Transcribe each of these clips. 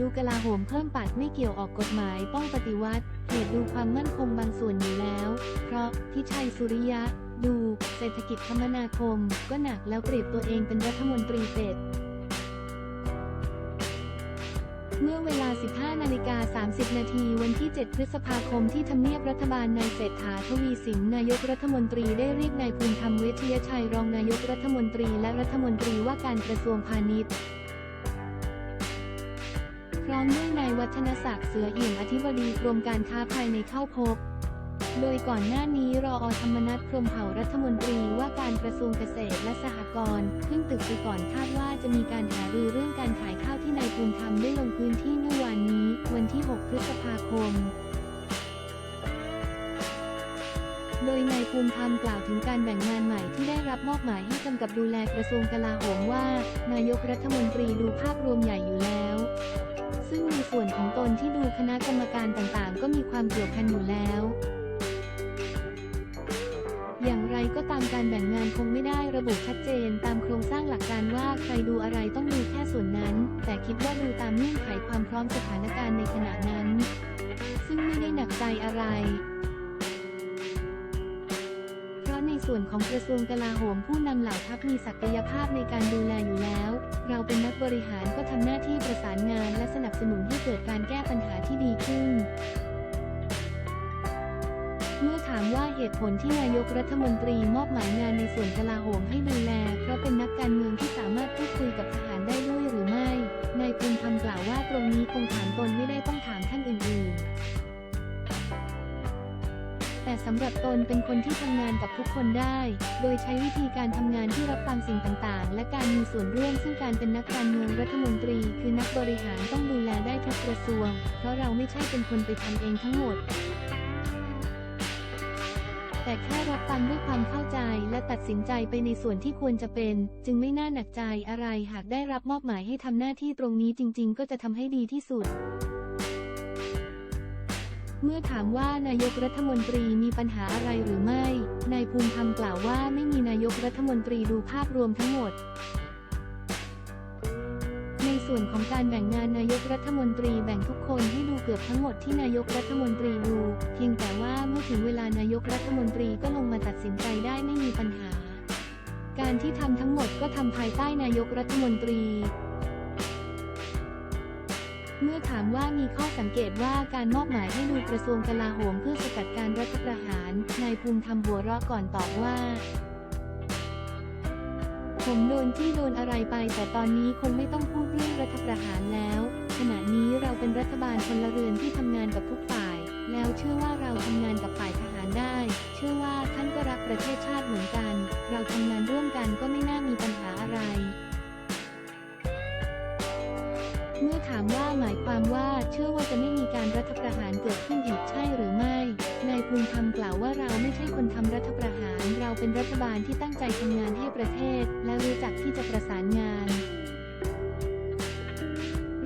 ดูกลาโหมเพิ่มปัดไม่เกี่ยวออกกฎหมายต้องปฏิวัติเหตุดูความมั่นคงบางส่วนอยู่แล้ว เพราะพิชัยสุริยะ ดูเศรษฐกิจคมนาคม ก็หนักแล้วเปรียบตัวเองเป็นรัฐมนตรีเสร็จเมื่อเวลา 15 นาฬิกา 30 นาทีวันที่ 7 พฤษภาคมที่ทำเนียบรัฐบาลนายเศรษฐาทวีสินนายกรัฐมนตรีได้เรียกนายภูมิธรรมเวชยชัยรองนายกรัฐมนตรีและรัฐมนตรีว่าการกระทรวงพาณิชย์ มด้วยนายวัฒนศักดิ์เสือเอี่ยมอธิบดีกรมการค้าภายในเข้าพบ โดยก่อนหน้านี้รออธรรมนัฐพรหมเผ่ารัฐมนตรีว่าการกระทรวงเกษตรและสหกรณ์ขึ้นตึกไปก่อนคาดว่าจะมีการหารือเรื่องการขายข้าวที่นายภูมิธรรมได้ลงพื้นที่เมื่อวานนี้ วันที่ 6 พฤษภาคมโดยนายภูมิธรรมกล่าวถึงการแบ่งงานใหม่ที่ได้รับมอบหมายให้กำกับดูแลกระทรวงกลาโหมว่า นายกรัฐมนตรีดูภาพรวมใหญ่อยู่แล้ว ซึ่งในส่วนของตนที่ดูคณะกรรมการต่างๆ ก็มีความเกี่ยวพันอยู่แล้ว อย่างไรก็ตามการแบ่งงานคงไม่ได้ระบุชัดเจนตามโครงสร้างหลักการว่าใครดูอะไรต้องดูแค่ส่วนนั้น แต่คิดว่าดูตามเงื่อนไขความพร้อมสถานการณ์ในขณะนั้น ซึ่งไม่ได้หนักใจอะไรเพราะในส่วนของกระทรวงกลาโหมผู้นำเหล่าทัพมีศักยภาพในการดูแลอยู่แล้ว เราเป็นนักบริหารก็ทำหน้าที่ประสาน นับสนุนให้เกิดการแก้ปัญหาที่ดีขึ้น เมื่อถามว่าเหตุผลที่นายกรัฐมนตรีมอบหมายงานในส่วนกลาโหมให้ดูแล เพราะเป็นนักการเมืองที่สามารถพูดคุยกับทหารได้ด้วยหรือไม่ นายภูมิธรรมกล่าวว่าตรงนี้คงถามตนไม่ได้ต้องถามท่านอื่น แต่สำหรับตนเป็นคนที่ทำงานกับทุกคนได้ โดยใช้วิธีการทำงานที่รับฟังสิ่งต่างๆ และการมีส่วนร่วมซึ่งการเป็นนักการเมืองรัฐมนตรี คือนักบริหารต้องดูแลได้ทุกกระทรวง เพราะเราไม่ใช่เป็นคนไปทำเองทั้งหมดแต่แค่รับฟังด้วยความเข้าใจและตัดสินใจไปในส่วนที่ควรจะเป็น จึงไม่น่าหนักใจอะไรหากได้รับมอบหมายให้ทำหน้าที่ตรงนี้จริง ๆ ก็จะทำให้ดีที่สุด เมื่อถามว่านายกรัฐมนตรีมีปัญหาอะไรหรือไม่ นายภูมิธรรมกล่าวว่าไม่มีนายกรัฐมนตรีดูภาพรวมทั้งหมด ในส่วนของการแบ่งงานนายกรัฐมนตรีแบ่งทุกคนให้ดูเกือบทั้งหมดที่นายกรัฐมนตรีดู เพียงแต่ว่าเมื่อถึงเวลานายกรัฐมนตรีก็ลงมาตัดสินใจได้ไม่มีปัญหา การที่ทำทั้งหมดก็ทำภายใต้นายกรัฐมนตรี เมื่อถามว่ามีข้อสังเกตว่าการมอบหมายให้ดูกระทรวงกลาโหมเพื่อสกัดการรัฐประหาร นายภูมิธรรมหัวเราะก่อนตอบว่า ผมโดนที่โดนอะไรไป แต่ตอนนี้คงไม่ต้องพูดเรื่องรัฐประหารแล้ว ขณะนี้เราเป็นรัฐบาลพลเรือนที่ทำงานกับทุกฝ่าย แล้วเชื่อว่าเราทำงานกับฝ่ายทหารได้ เชื่อว่าท่านก็รักประเทศชาติเหมือนกัน เราทำงานร่วมกันก็ไม่น่ามีปัญหาอะไร เมื่อถามว่า ความว่าเชื่อว่าจะไม่มีการรัฐประหารเกิดขึ้นอีกใช่หรือไม่ นายภูมิธรรมกล่าวว่าเราไม่ใช่คนทำรัฐประหาร เราเป็นรัฐบาลที่ตั้งใจทำงานให้ประเทศ และรู้จักที่จะประสานงาน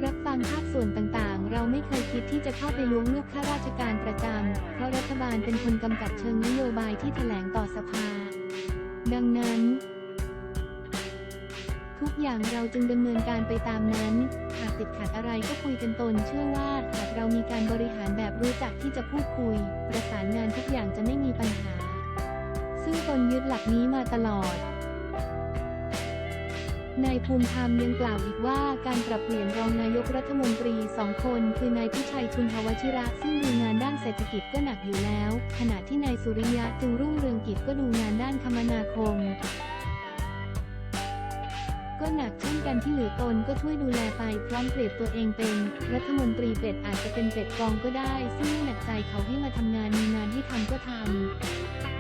รับฟังภาคส่วนต่างๆ เราไม่เคยคิดที่จะเข้าไปล้วงลูกข้าราชการประจำเพราะรัฐบาลเป็นคนกำกับเชิงนโยบายที่แถลงต่อสภา ดังนั้น ทุกอย่างเราจึงดำเนินการไปตามนั้น หากติดขัดอะไรก็คุยกันตน เชื่อว่าหากเรามีการบริหารแบบรู้จักที่จะพูดคุย ประสานงานทุกอย่างจะไม่มีปัญหา ซึ่งตนยึดหลักนี้มาตลอดนายภูมิธรรมยังกล่าวอีกว่าการปรับเปลี่ยนรองนายกรัฐมนตรีสองคน คือนายพิชัยชุนทวชิระ ซึ่งดูงานด้านเศรษฐกิจก็หนักอยู่แล้ว ขณะที่นายสุริยะจึงรุ่งเรืองกิจก็ดูงานด้านคมนาคม ก็หนักเช่นกันที่เหลือตนก็ช่วยดูแลไปพร้อมเปรียบตัวเองเป็น รัฐมนตรีเป็ดอาจจะเป็นเป็ดกองก็ได้ ซึ่งไม่หนักใจเขาให้มาทำงานมีงานให้ทำก็ทำ